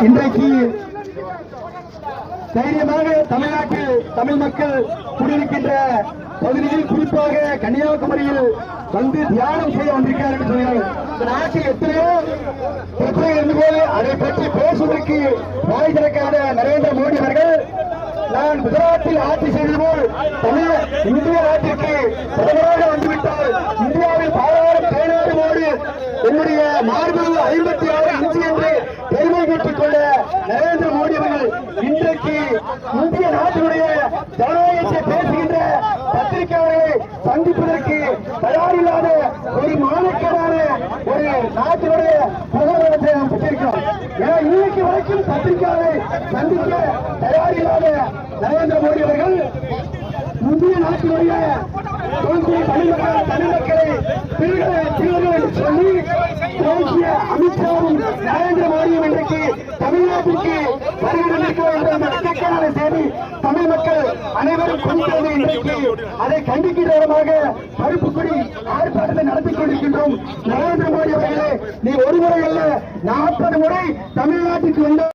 இன்றைக்கு தைரியமாக தமிழ்நாட்டில் தமிழ் மக்கள் குடியிருக்கின்ற பகுதியில் குறிப்பாக கன்னியாகுமரியில் வந்து தியானம் செய்ய வந்திருக்கிறார் என்று சொன்னார்கள் இந்த நாட்டில் எத்தனையோ பிரச்சனை இருந்தபோது அதை பற்றி பேசுவதற்கு வாய் திறக்காத நரேந்திர மோடி அவர்கள் நான் குஜராத்தில் ஆட்சி செய்தது போல் தமிழ் இந்திய நாட்டிற்கு பிரதமராக வந்துவிட்டால் இந்தியாவில் பாலாறு பேனாடுமோடு என்னுடைய மார்பு ஐம்பத்தி நரேந்திர மோடி அவர்கள் இன்றைக்கு இந்திய நாட்டினுடைய ஜனநாயகத்தை பேசுகின்ற பத்திரிகையாளர்களை சந்திப்பதற்கு தயாரில்லாத ஒரு மாணக்கரான ஒரு நாட்டினுடைய புகழத்தை நாம் பெற்றிருக்கிறோம். ஏன்னா இன்னைக்கு வரைக்கும் பத்திரிகையாளரை சந்திக்க தயாரில்லாத நரேந்திர மோடி அவர்கள் இந்திய நாட்டினுடைய தோன்றிய தமிழ் மக்கள் தமிழ் மக்களை திருடலை திருடர்கள் என்று சொல்லி பேசிய அமித்ஷாவும் நரேந்திர மோடி இன்றைக்கு தமிழ்நாட்டிற்கு வருகிறதற்கு என்ற அந்த செய்தி தமிழ் மக்கள் அனைவரும் குறித்தது இன்றைக்கு அதை கண்டிக்கிற விதமாக கருப்பு கொடி ஆர்ப்பாட்டத்தை நடத்திக் கொண்டிருக்கின்றோம். நரேந்திர மோடி அவர்களே நீ ஒரு முறை அல்ல நாற்பது முறை தமிழ்நாட்டுக்கு வந்த